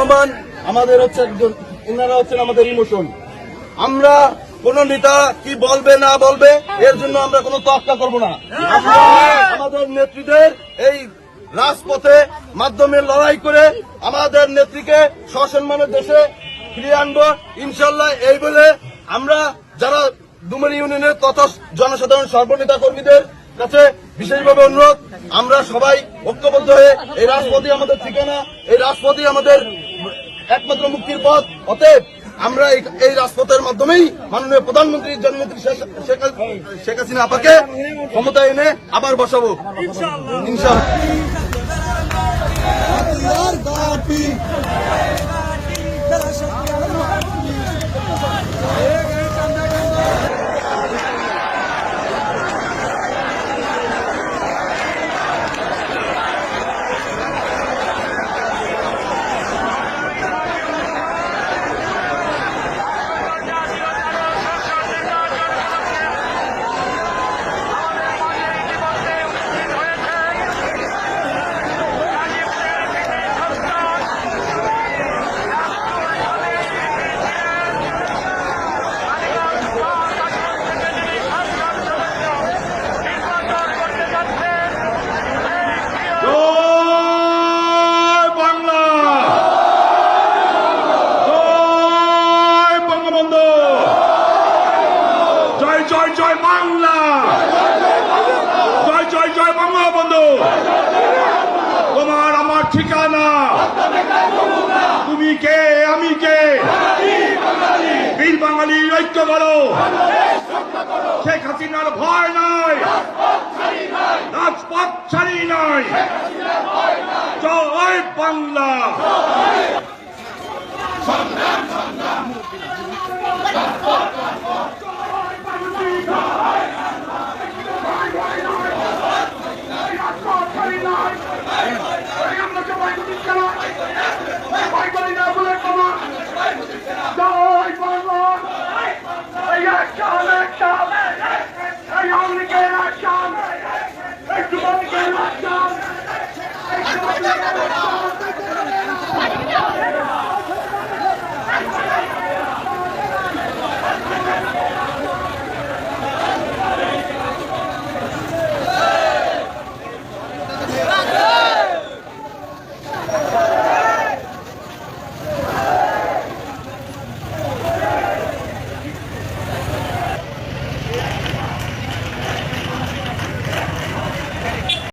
রহমান আমাদের হচ্ছে একজন এনারা হচ্ছেন আমাদের ইমোশন। আমরা কোন নেতা কি বলবে, না বলবে, এর জন্য আমরা কোনো তর্কা করব না। আমাদের নেত্রীদের এই রাজপথে মাধ্যমে লড়াই করে আমাদের নেত্রীকে সসম্মানের দেশে ফিরিয়ে আনব ইনশাল্লাহ এই বলে আমরা যারা ডুমারি ইউনিয়নের তথা জনসাধারণ সর্বনেতা কর্মীদের কাছে বিশেষভাবে অনুরোধ, আমরা সবাই ঐক্যবদ্ধ হয়ে এই রাজপথই আমাদের ঠিকানা, এই রাজপথই আমাদের একমাত্র মুক্তির পথ। অতএব আমরা এই- রাজপথের মাধ্যমেই মাননীয় প্রধানমন্ত্রী জননেত্রী শেখ- হাসিনা আপাকে ক্ষমতা এনে আবার বসাবো। ইনশাআল্লাহ হাতিয়ার দাপি জয় বাংলা জয় বঙ্গবন্ধু জয় বাংলা। জয় জয় জয় বঙ্গবন্ধু তোমার আমার ঠিকানা। তুমি কে? আমি কে? বীর বাঙালির ঐক্য করো শেখ হাসিনার ভয় নাই। রাজপথ ছাড়ি নাই। জয় বাংলা। Thank you.